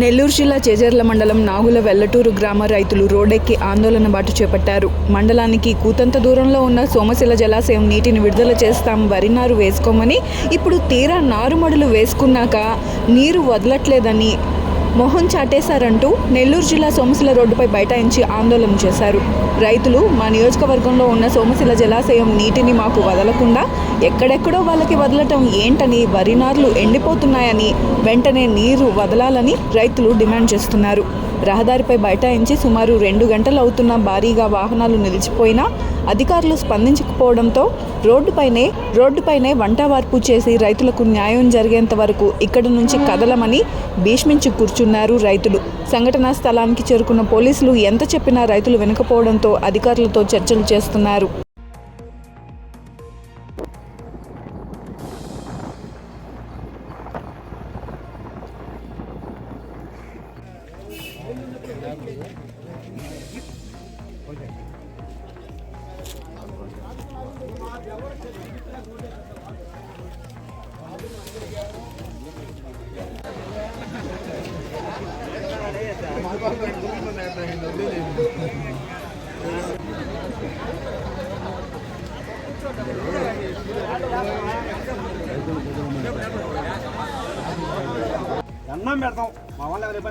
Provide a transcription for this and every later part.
నెల్లూరు జిల్లా చేజర్ల మండలం నాగుల వెల్లటూరు గ్రామ రైతులు రోడ్డెక్కి ఆందోళన బాటు చేపట్టారు. మండలానికి కూతంత దూరంలో ఉన్న సోమశిల జలాశయం నీటిని విడుదల చేస్తాం వరి నారు వేసుకోమని ఇప్పుడు తీరా నారుమడులు వేసుకున్నాక నీరు వదలట్లేదని మొహం చాటేశారంటూ నెల్లూరు జిల్లా సోమశిల రోడ్డుపై బైఠాయించి ఆందోళన చేశారు. రైతులు మా నియోజకవర్గంలో ఉన్న సోమశిల జలాశయం నీటిని మాకు వదలకుండా ఎక్కడెక్కడో వాళ్ళకి వదలటం ఏంటని వరి నార్లు ఎండిపోతున్నాయని వెంటనే నీరు వదలాలని రైతులు డిమాండ్ చేస్తున్నారు. రహదారిపై బైఠాయించి సుమారు రెండు గంటలు అవుతున్న భారీగా వాహనాలు నిలిచిపోయినా అధికారులు స్పందించకపోవడంతో రోడ్డుపైనే రోడ్డుపైనే వంటవార్పు చేసి రైతులకు న్యాయం జరిగేంత వరకు ఇక్కడి నుంచి కదలమని భీష్మించి కూర్చున్నారు రైతులు. సంఘటనా స్థలానికి చేరుకున్న పోలీసులు ఎంత చెప్పినా రైతులు వినకపోవడంతో అధికారులతో చర్చలు చేస్తున్నారు.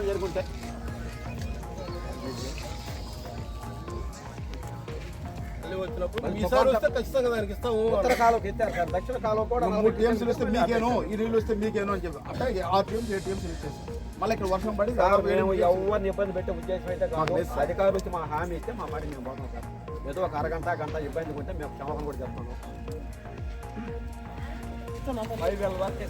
జరుగుంటే. దానికి ఇస్తాము ఉత్తర కాలువకి ఎత్తారు సార్ దక్షిణ కాలువ కూడా మూడు టీఎంసీలు వస్తే మీకేను ఈ నీళ్ళు వస్తే మీకేను అని చెప్పి. అట్లాగే ఆరు టీఎంసీ ఏడు టీఎంసీలు ఇచ్చేసి మళ్ళీ ఇక్కడ వర్షం పడి మేము ఎవరిని ఇబ్బంది పెట్టే ఉద్దేశం అయితే కాదు. అధికారులు వచ్చి మా హామీ ఇస్తే మా మాట మేము పోతాం సార్. ఏదో ఒక అరగంట గంట ఇబ్బంది ఉంటే మేము క్షమాపణ కూడా చెప్తాను ఐదు వేల వరకు.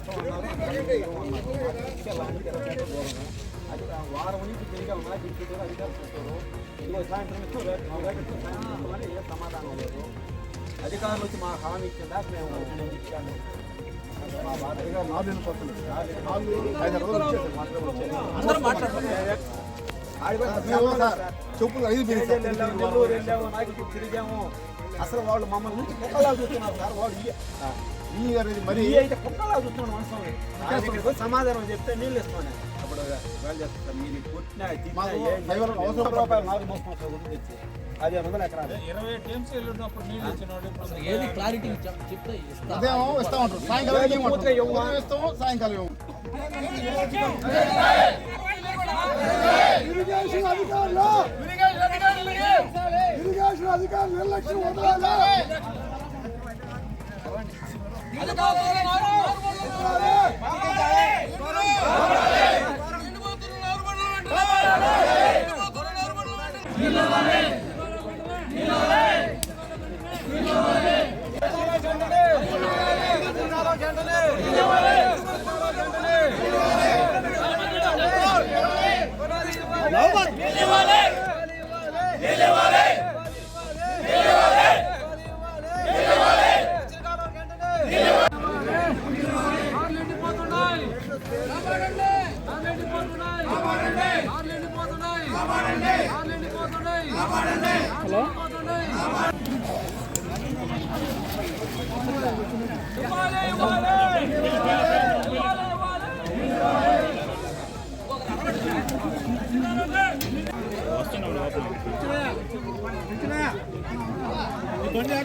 వారం నుంచి తిరిగి. నాకు ఇంటికి కూడా అధికారులు చెప్పారు. ఇదిగో సాయంత్రం ఇస్తామని ఏ సమాధానం లేదు. అధికారులు వచ్చి మా హామీ ఇచ్చిందా? మేము ఇచ్చాము. మా బాధగా నాలుగు మేము సార్ చెప్పులు ఐదు నెల్లూరు వెళ్ళాము నాయకులు తిరిగాము. అసలు వాళ్ళు మమ్మల్ని నుంచి కుక్కలా చూస్తున్నారు సార్. వాళ్ళు ఈ- మరి అయితే కుక్కలా చూస్తున్నాడు మనసు సమాధానం చెప్తే నీళ్ళు ఇస్తామని. అప్పుడు వాళ్ళు చెప్తారు మీరు కొట్టినా మాకు ఏం చేసినా అవసరం రూపాయలు నాలుగు మోసం గురించి తెచ్చి అది వందలు ఎకరాలు. ఇరవై టీమ్స్ ఉన్నప్పుడు నీళ్ళు ఇచ్చినోడు ఇప్పుడు ఏది క్లారిటీ చెప్తే ఇస్తా. ఉదయం ఇస్తామంటారు సాయంకాలం లేదు, ఇవ్వమంటారు. ఇస్తాము సాయంకాలం ఇవ్వము ఇరిగేషన్ అధికారులు! ఇరిగేషన్ అధికారులు నిర్లక్ష్యం వదలాలి? నిలవాలి గంటనే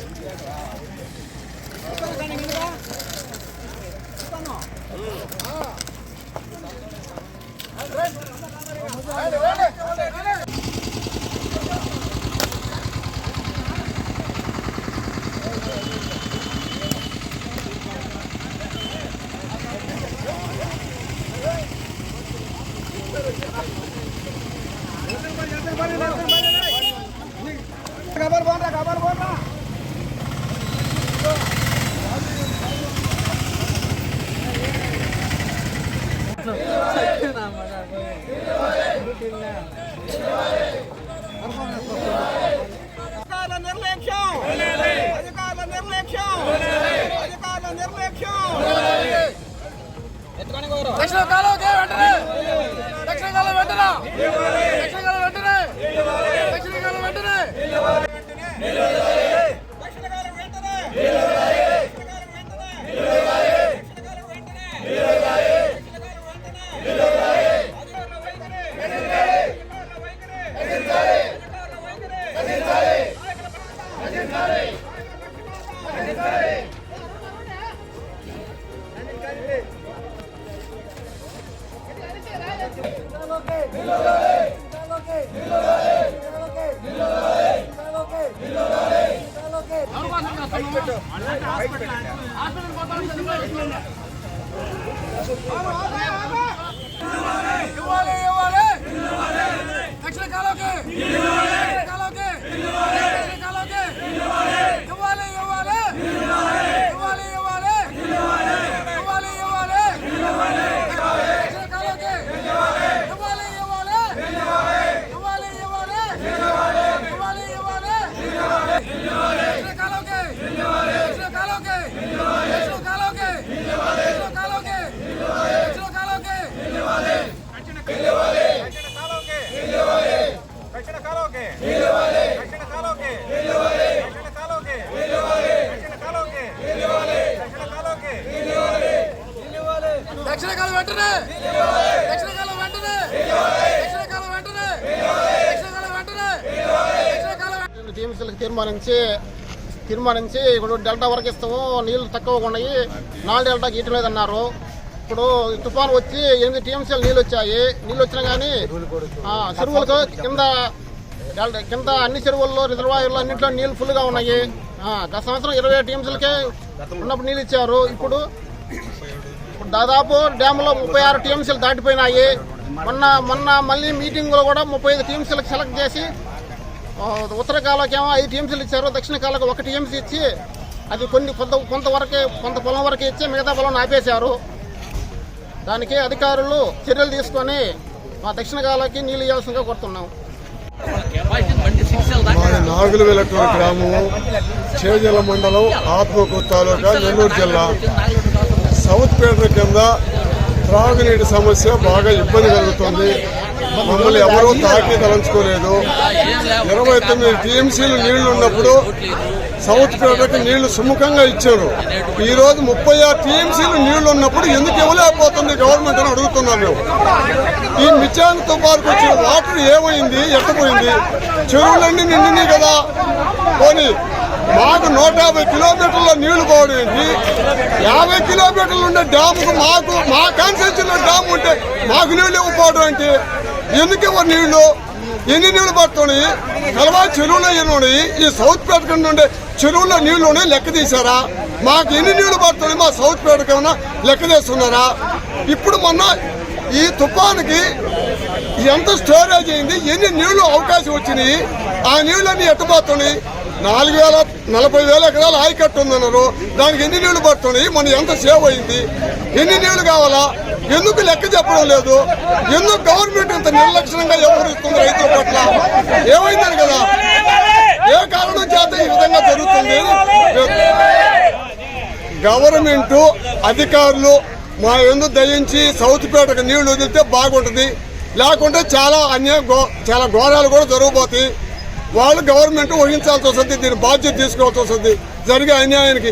Right away. అధికారుల నిర్లక్ష్యం. అధికారుల నిర్లక్ష్యం. అధికారుల నిర్లక్ష్యం. దక్షిణ కాలువకి వెంటనే. దక్షిణ కాలువ వెంటనే. దక్షిణ వెంటనే. దక్షిణ వెంటనే. ఇవ్వాలి ఇవ్వాలి. దక్షిణ కాలువకి. నుంచి తీర్మానించి నుంచి ఇప్పుడు డెల్టా వరకు ఇస్తాము. నీళ్ళు తక్కువగా ఉన్నాయి. నాలుగు డెల్టాకి ఇటు లేదన్నారు. ఇప్పుడు తుఫాన్ తుఫాను వచ్చి ఎనిమిది టీఎంసీలు నీళ్ళు వచ్చాయి. నీళ్ళు వచ్చినా కానీ ఆ, చెరువులకు కింద డెల్టా కింద అన్ని చెరువుల్లో రిజర్వాయర్లో అన్నింటిలో నీళ్ళు ఫుల్గా ఉన్నాయి. గత సంవత్సరం ఇరవై టీఎంసీలకే ఉన్నప్పుడు నీళ్ళు ఇచ్చారు. ఇప్పుడు దాదాపు డ్యామ్లో ముప్పై ఆరు టీఎంసీలు దాటిపోయినాయి. మొన్న మొన్న మళ్ళీ మీటింగ్లో కూడా ముప్పై ఐదు టీఎంసీలకు సెలెక్ట్ చేసి ఉత్తర కాలకి ఏమో ఐదు టీఎంసీలు ఇచ్చారు దక్షిణ కాలకు ఒక టీఎంసీ ఇచ్చి అది కొన్ని కొంత కొంతవరకే కొంత పొలం వరకు ఇచ్చి మిగతా పొలం ఆపేశారు దానికి అధికారులు చర్యలు తీసుకొని మా దక్షిణ కాలకి నీళ్ళు ఇవ్వాల్సిందిగా కోరుతున్నాం. నాగుల గ్రామము చేజల మండలం ఆత్మకూరు తాలూకా నెల్లూరు జిల్లా. సౌత్ పేటర్ కింద త్రాగునీటి సమస్య బాగా ఇబ్బంది కలుగుతుంది. మమ్మల్ని ఎవరూ తాకి తలంచుకోలేదు. ఇరవై తొమ్మిది టీఎంసీలు నీళ్ళు ఉన్నప్పుడు సౌత్ పేటకి నీళ్ళు సుముఖంగా ఇచ్చారు. ఈ రోజు ముప్పై ఆరు టీఎంసీలు నీళ్ళు ఉన్నప్పుడు ఎందుకు ఇవ్వలేకపోతుంది గవర్నమెంట్ అని అడుగుతున్నాం మేము. ఈ మిచాన్ తుఫానుకు వచ్చిన వాటర్ ఏమైంది? ఎట్టపోయింది? చెరువులన్నీ నిండినాయి కదా. పోనీ మాకు నూట యాభై కిలోమీటర్ల నీళ్ళు పోవడం యాభై కిలోమీటర్లు ఉండే డ్యాముకు మాకు మా కాన్స్టిట్యూన్సీలో డ్యామ్ ఉంటే మాకు నీళ్ళు ఇవ్వకపోవడం ఏంటి? ఎందుకు ఇవ్వరు నీళ్ళు? ఎన్ని నీళ్ళు పడుతున్నాయి కలవా చెరువులో ఎన్ని ఉన్నాయి? ఈ సౌత్ పేట నుండి చెరువుల్లో నీళ్ళు ఉన్నాయి లెక్క తీశారా? మాకు ఎన్ని నీళ్ళు పడుతున్నాయి మా సౌత్ పేట కన్నా లెక్క తీస్తున్నారా? ఇప్పుడు మొన్న ఈ తుఫానికి ఎంత స్టోరేజ్ అయింది? ఎన్ని నీళ్ళు అవకాశం వచ్చినాయి? ఆ నీళ్ళన్నీ ఎట్టబోతున్నాయి? నాలుగు వేల నలభై వేల ఎకరాలు ఆయకట్టు ఉందన్నారు. దానికి ఎన్ని నీళ్ళు పడుతున్నాయి? మన ఎంత సేవ్ అయింది? ఎన్ని నీళ్ళు కావాలా? ఎందుకు లెక్క చెప్పడం లేదు? ఎందుకు గవర్నమెంట్ ఇంత నిర్లక్ష్యంగా వ్యవహరిస్తుంది రైతుల పట్ల? ఏమైందని కదా? ఏ కారణం చేత ఈ విధంగా జరుగుతుంది? గవర్నమెంట్ అధికారులు మా ఎందు దయించి సౌత్ పేటకు నీళ్ళు వదిలితే బాగుంటుంది. లేకుంటే చాలా అన్యాయం గో- చాలా ఘోరాలు కూడా జరగబోతాయి. వాళ్ళు గవర్నమెంట్ వహించాల్సి వస్తుంది దీని బాధ్యత తీసుకోవాల్సి వస్తుంది జరిగే అన్యాయానికి.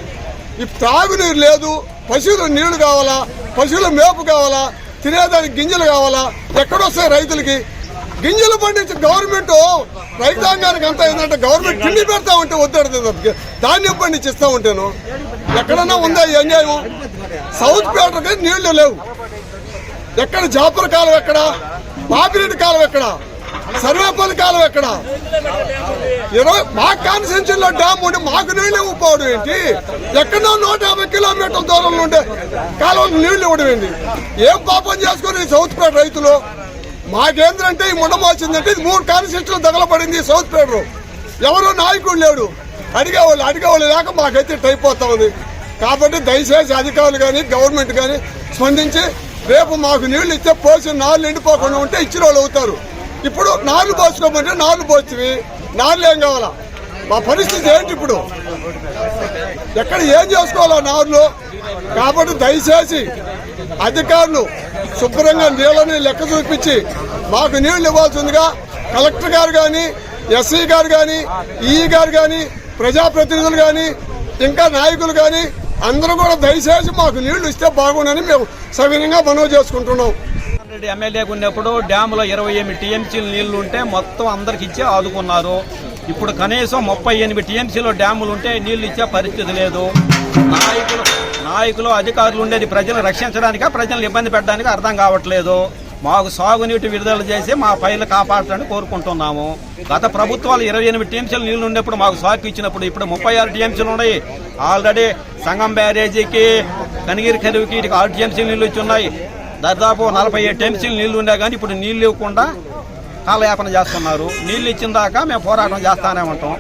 ఈ తాగునీరు లేదు పశువులు నీళ్ళు కావాలా పశువుల మేపు కావాలా తినేదానికి గింజలు కావాలా ఎక్కడొస్తాయి రైతులకి? గింజలు పండించి గవర్నమెంట్ రైతాంగానికి అంతా ఏంటంటే గవర్నమెంట్ తిండి పెడతా ఉంటే వద్దడుతుంది ధాన్యం పండించి ఇస్తా ఉంటాను. ఎక్కడన్నా ఉందా ఈ అన్యాయం? సౌత్ పేటకి నీళ్ళు లేవు. ఎక్కడ జాపర కాలం ఎక్కడ? బాపిరెడ్డి కాలం ఎక్కడ? సర్వేపల్లి కాలం ఎక్కడ? ఇరవై మా కాన్స్టిట్యూషన్లో డ్యామ్ ఉండి మాకు నీళ్ళు ఇవ్వకపోవడం ఏంటి? ఎక్కడో నూట యాభై కిలోమీటర్ల దూరంలో ఉండే కాలువలు నీళ్ళు ఇవ్వడం ఏంటి? ఏం పాపం చేసుకుని సౌత్ పేట రైతులు? మాకేంద్రంటే ఈ ముండం ఇది మూడు కాన్స్టిట్యూన్లు తగలబడింది సౌత్ పేటలో ఎవరో నాయకుడు లేడు. అడిగేవాళ్ళు అడిగేవాళ్ళు లేక మాకైతే అయిపోతా ఉంది. కాబట్టి దయచేసి అధికారులు కానీ గవర్నమెంట్ కానీ స్పందించి రేపు మాకు నీళ్ళు ఇస్తే పోసిన నాళ్ళు ఎండిపోకుండా ఉంటే ఇచ్చిన వాళ్ళు అవుతారు. ఇప్పుడు నాలుగు పోసుకోమంటే నాలుగు పోసివి. నార్లు ఏం కావాలా? మా పరిస్థితి ఏంటి ఇప్పుడు? ఎక్కడ ఏం చేసుకోవాలా నార్లు కాబట్టి దయచేసి అధికారులు శుభ్రంగా నీళ్ళని లెక్క చూపించి మాకు నీళ్ళు ఇవ్వాల్సిందిగా కలెక్టర్ గారు కానీ ఎస్సీ గారు కానీ ఈఈ గారు కానీ ప్రజాప్రతినిధులు కానీ ఇంకా నాయకులు కానీ అందరూ కూడా దయచేసి మాకు నీళ్ళు ఇస్తే బాగుండని మేము సవినంగా మనవి చేసుకుంటున్నాం. రెడ్డి ఎమ్మెల్యేగా ఉన్నప్పుడు డ్యాములో ఇరవై ఎనిమిది టీఎంసీలు నీళ్ళు ఉంటే మొత్తం అందరికి ఇచ్చి ఆదుకున్నారు. ఇప్పుడు కనీసం ముప్పై ఎనిమిది టీఎంసీలో డ్యాములు ఉంటే నీళ్ళు ఇచ్చే పరిస్థితి లేదు. నాయకులు నాయకులు అధికారులు ఉండేది ప్రజలను రక్షించడానిక ప్రజలను ఇబ్బంది పెట్టడానికి అర్థం కావట్లేదు. మాకు సాగునీటి విడుదల చేసి మా పైర్లు కాపాడాలని కోరుకుంటున్నాము. గత ప్రభుత్వాలు ఇరవై ఎనిమిది టీఎంసీలు నీళ్ళు ఉండేప్పుడు మాకు సాకు ఇచ్చినప్పుడు ఇప్పుడు ముప్పై ఆరు టీఎంసీలు ఉన్నాయి. ఆల్రెడీ సంగం బ్యారేజీకి కనిగిరి కరువుకి ఆరు టీఎంసీ నీళ్ళు ఇచ్చి ఉన్నాయి. దాదాపు నలభై ఏడు టీఎంసీలు నీళ్ళు ఉండే కానీ ఇప్పుడు నీళ్ళు ఇవ్వకుండా కాలయాపన చేస్తున్నారు. నీళ్ళు ఇచ్చిన దాకా మేము పోరాటం చేస్తానే ఉంటాం.